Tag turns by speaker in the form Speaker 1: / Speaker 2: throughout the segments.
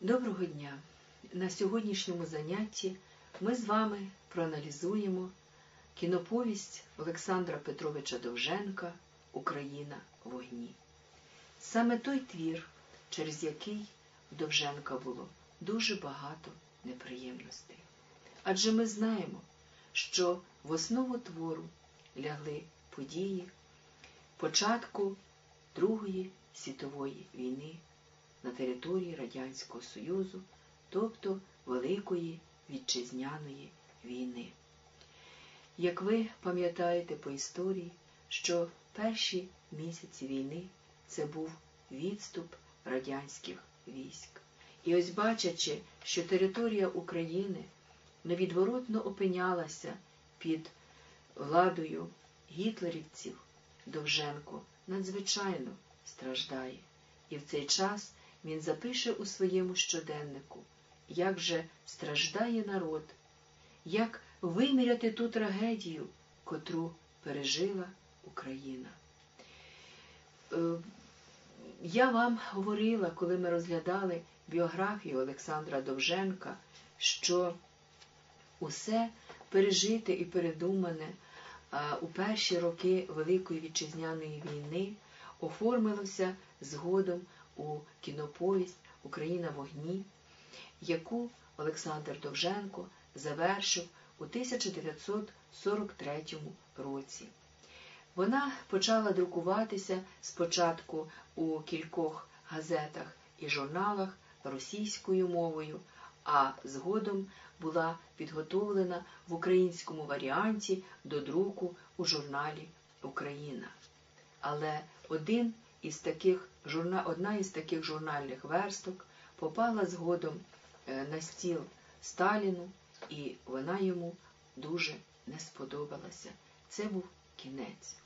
Speaker 1: Доброго дня! На сьогоднішньому занятті ми з вами проаналізуємо кіноповість Олександра Петровича Довженка Україна в вогні. Саме той твір, через який в Довженка було дуже багато неприємностей. Адже ми знаємо, що в основу твору лягли події початку Другої світової війни на території Радянського Союзу, тобто Великої Вітчизняної війни. Як ви пам'ятаєте по історії, що перші місяці війни це був відступ радянських військ. І ось бачачи, що територія України невідворотно опинялася під владою гітлерівців, Довженко надзвичайно страждає. І в цей час він запише у своєму щоденнику, як же страждає народ, як виміряти ту трагедію, котру пережила Україна. Е, я вам говорила, коли ми розглядали біографію Олександра Довженка, що усе пережите і передумане у перші роки Великої Вітчизняної війни оформилося згодом у кіноповість Україна вогні, яку Олександр Довженко завершив у 1943 році. Вона почала друкуватися спочатку у кількох газетах і журналах російською мовою, а згодом була підготовлена в українському варіанті до друку у журналі Україна. Але один із таких, одна із таких журнальних версток попала згодом е, на стіл Сталіну, і вона йому дуже не сподобалася. Це був кінець.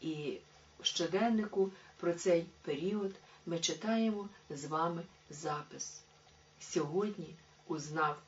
Speaker 1: І в щоденнику про цей період ми читаємо з вами запис. Сьогодні узнав